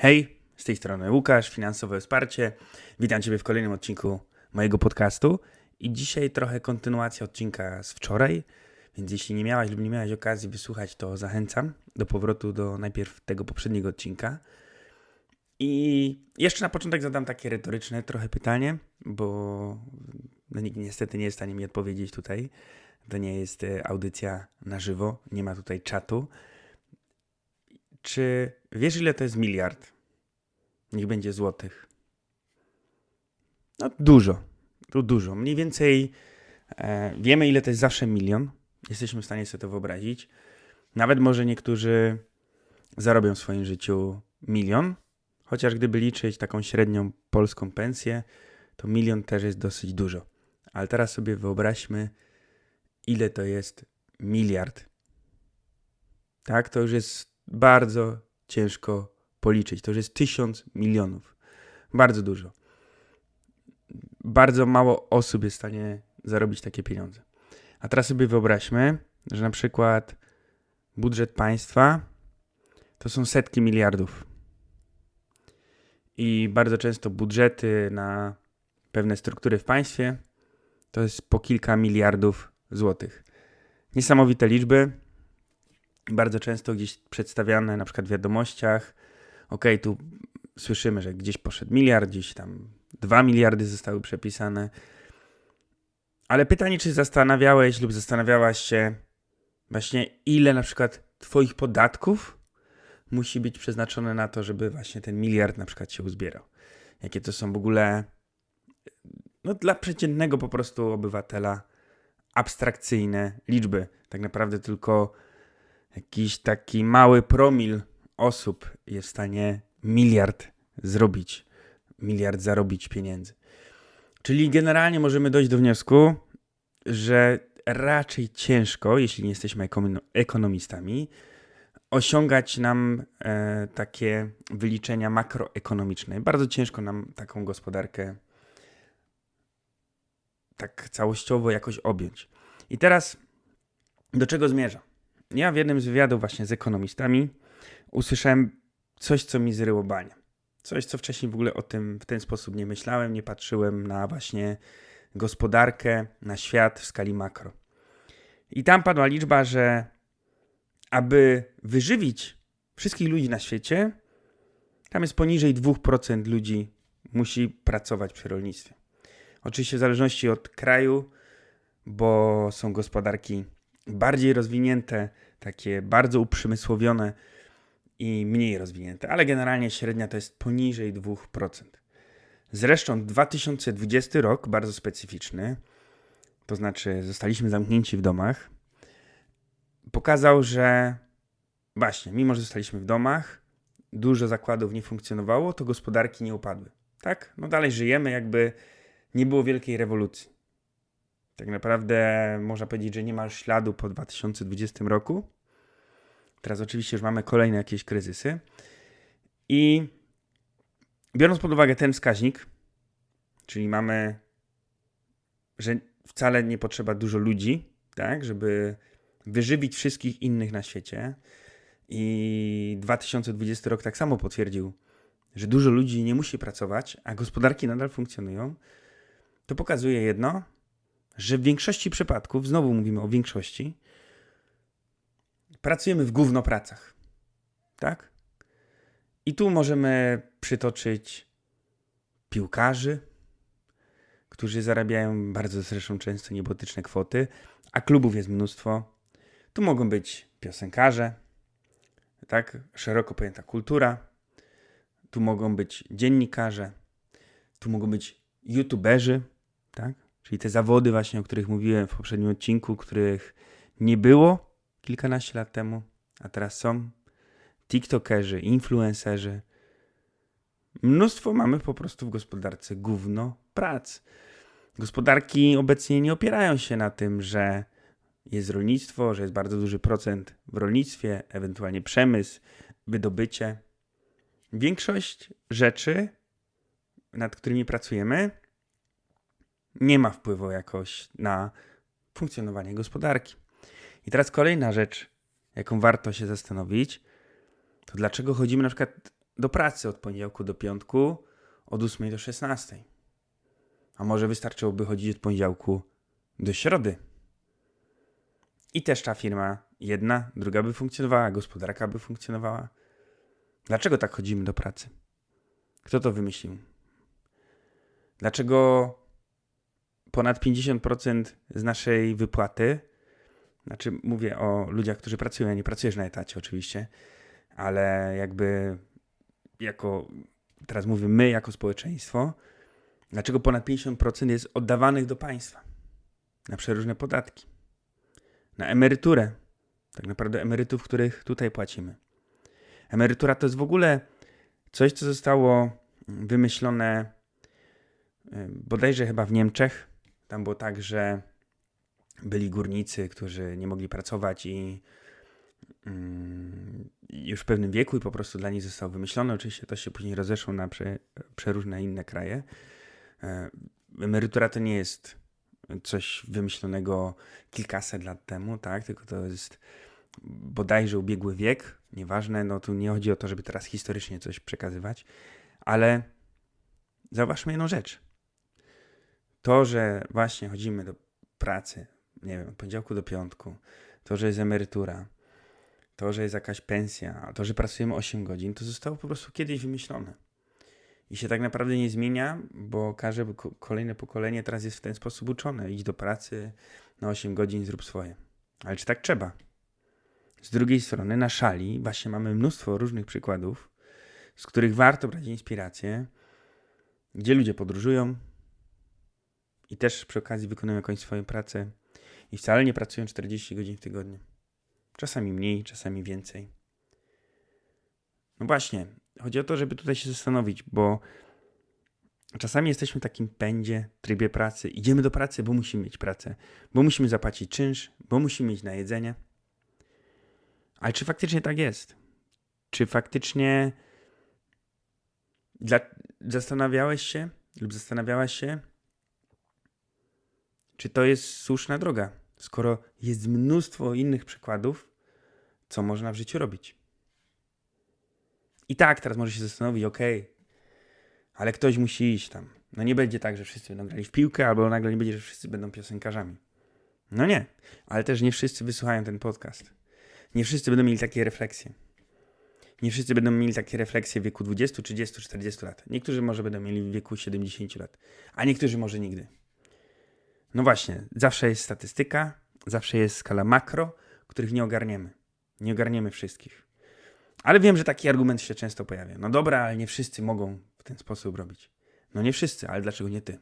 Hej, z tej strony Łukasz, Finansowe Wsparcie. Witam Ciebie w kolejnym odcinku mojego podcastu. I dzisiaj trochę kontynuacja odcinka z wczoraj, więc jeśli nie miałaś lub nie miałaś okazji wysłuchać, to zachęcam do powrotu do najpierw tego poprzedniego odcinka. I jeszcze na początek zadam takie retoryczne trochę pytanie, bo no, nikt niestety nie jest w stanie mi odpowiedzieć tutaj. To nie jest e, audycja na żywo, nie ma tutaj czatu. Czy wiesz, ile to jest miliard? Niech będzie złotych. No dużo, tu dużo. Mniej więcej e, wiemy, ile to jest zawsze milion. Jesteśmy w stanie sobie to wyobrazić. Nawet może niektórzy zarobią w swoim życiu milion, chociaż gdyby liczyć taką średnią polską pensję, to milion też jest dosyć dużo. Ale teraz sobie wyobraźmy, ile to jest miliard. Tak, to już jest bardzo ciężko policzyć. To już jest tysiąc milionów. Bardzo dużo. Bardzo mało osób jest w stanie zarobić takie pieniądze. A teraz sobie wyobraźmy, że na przykład budżet państwa to są setki miliardów. I bardzo często budżety na pewne struktury w państwie to jest po kilka miliardów złotych. Niesamowite liczby, bardzo często gdzieś przedstawiane na przykład w wiadomościach. Ok, tu słyszymy, że gdzieś poszedł miliard, gdzieś tam dwa miliardy zostały przepisane. Ale pytanie, czy zastanawiałeś lub zastanawiałaś się właśnie, ile na przykład Twoich podatków musi być przeznaczone na to, żeby właśnie ten miliard na przykład się uzbierał. Jakie to są w ogóle no, dla przeciętnego po prostu obywatela abstrakcyjne liczby. Tak naprawdę tylko jakiś taki mały promil osób jest w stanie miliard zrobić, miliard zarobić pieniędzy. Czyli generalnie możemy dojść do wniosku, że raczej ciężko, jeśli nie jesteśmy ekonomistami, osiągać nam e, takie wyliczenia makroekonomiczne. Bardzo ciężko nam taką gospodarkę tak całościowo jakoś objąć. I teraz do czego zmierzam? Ja w jednym z wywiadów właśnie z ekonomistami usłyszałem coś, co mi zryło banie. Coś, co wcześniej w ogóle o tym w ten sposób nie myślałem, nie patrzyłem na właśnie gospodarkę, na świat w skali makro. I tam padła liczba, że aby wyżywić wszystkich ludzi na świecie, tam jest poniżej 2% ludzi musi pracować przy rolnictwie. Oczywiście w zależności od kraju, bo są gospodarki bardziej rozwinięte, takie bardzo uprzemysłowione i mniej rozwinięte, ale generalnie średnia to jest poniżej 2%. Zresztą 2020 rok, bardzo specyficzny, to znaczy zostaliśmy zamknięci w domach, pokazał, że właśnie, mimo że zostaliśmy w domach, dużo zakładów nie funkcjonowało, to gospodarki nie upadły. Tak? No dalej żyjemy, jakby nie było wielkiej rewolucji. Tak naprawdę można powiedzieć, że nie ma śladu po 2020 roku. Teraz oczywiście już mamy kolejne jakieś kryzysy. I biorąc pod uwagę ten wskaźnik, czyli mamy, że wcale nie potrzeba dużo ludzi, tak, żeby wyżywić wszystkich innych na świecie. I 2020 rok tak samo potwierdził, że dużo ludzi nie musi pracować, a gospodarki nadal funkcjonują. To pokazuje jedno, że w większości przypadków, znowu mówimy o większości, pracujemy w gówno pracach. Tak? I tu możemy przytoczyć piłkarzy, którzy zarabiają bardzo zresztą często niebotyczne kwoty, a klubów jest mnóstwo. Tu mogą być piosenkarze, tak, szeroko pojęta kultura. Tu mogą być dziennikarze, tu mogą być youtuberzy, tak? Czyli te zawody właśnie, o których mówiłem w poprzednim odcinku, których nie było kilkanaście lat temu, a teraz są. TikTokerzy, influencerzy. Mnóstwo mamy po prostu w gospodarce gówno prac. Gospodarki obecnie nie opierają się na tym, że jest rolnictwo, że jest bardzo duży procent w rolnictwie, ewentualnie przemysł, wydobycie. Większość rzeczy, nad którymi pracujemy, nie ma wpływu jakoś na funkcjonowanie gospodarki. I teraz kolejna rzecz, jaką warto się zastanowić, to dlaczego chodzimy na przykład do pracy od poniedziałku do piątku, od 8 do 16. A może wystarczyłoby chodzić od poniedziałku do środy. I też ta firma, jedna, druga by funkcjonowała, gospodarka by funkcjonowała. Dlaczego tak chodzimy do pracy? Kto to wymyślił? Dlaczego ponad 50% z naszej wypłaty, znaczy mówię o ludziach, którzy pracują, nie pracujesz na etacie oczywiście, ale jakby jako, teraz mówię my jako społeczeństwo, dlaczego ponad 50% jest oddawanych do państwa na przeróżne podatki, na emeryturę, tak naprawdę emerytów, których tutaj płacimy. Emerytura to jest w ogóle coś, co zostało wymyślone bodajże chyba w Niemczech. Tam było tak, że byli górnicy, którzy nie mogli pracować i mm, już w pewnym wieku i po prostu dla nich zostało wymyślone. Oczywiście to się później rozeszło na prze, przeróżne inne kraje. E, Emerytura to nie jest coś wymyślonego kilkaset lat temu, tak? Tylko to jest bodajże ubiegły wiek, nieważne, no tu nie chodzi o to, żeby teraz historycznie coś przekazywać, ale zauważmy jedną rzecz. To, że właśnie chodzimy do pracy, nie wiem, od poniedziałku do piątku, to, że jest emerytura, to, że jest jakaś pensja, to, że pracujemy 8 godzin, to zostało po prostu kiedyś wymyślone. I się tak naprawdę nie zmienia, bo każde ko- kolejne pokolenie teraz jest w ten sposób uczone. Idź do pracy na 8 godzin, zrób swoje. Ale czy tak trzeba? Z drugiej strony na szali właśnie mamy mnóstwo różnych przykładów, z których warto brać inspirację, gdzie ludzie podróżują i też przy okazji wykonują jakąś swoją pracę i wcale nie pracują 40 godzin w tygodniu. Czasami mniej, czasami więcej. No właśnie, chodzi o to, żeby tutaj się zastanowić, bo czasami jesteśmy w takim pędzie, trybie pracy. Idziemy do pracy, bo musimy mieć pracę, bo musimy zapłacić czynsz, bo musimy mieć na jedzenie. Ale czy faktycznie tak jest? Czy faktycznie dla... zastanawiałeś się lub zastanawiałaś się, czy to jest słuszna droga, skoro jest mnóstwo innych przykładów, co można w życiu robić? I tak, teraz może się zastanowić, okej, ale ktoś musi iść tam. No nie będzie tak, że wszyscy będą grali w piłkę, albo nagle nie będzie, że wszyscy będą piosenkarzami. No nie, ale też nie wszyscy wysłuchają ten podcast. Nie wszyscy będą mieli takie refleksje. Nie wszyscy będą mieli takie refleksje w wieku 20, 30, 40 lat. Niektórzy może będą mieli w wieku 70 lat, a niektórzy może nigdy. No właśnie, zawsze jest statystyka, zawsze jest skala makro, których nie ogarniemy. Nie ogarniemy wszystkich. Ale wiem, że taki argument się często pojawia. No dobra, ale nie wszyscy mogą w ten sposób robić. No nie wszyscy, ale dlaczego nie ty?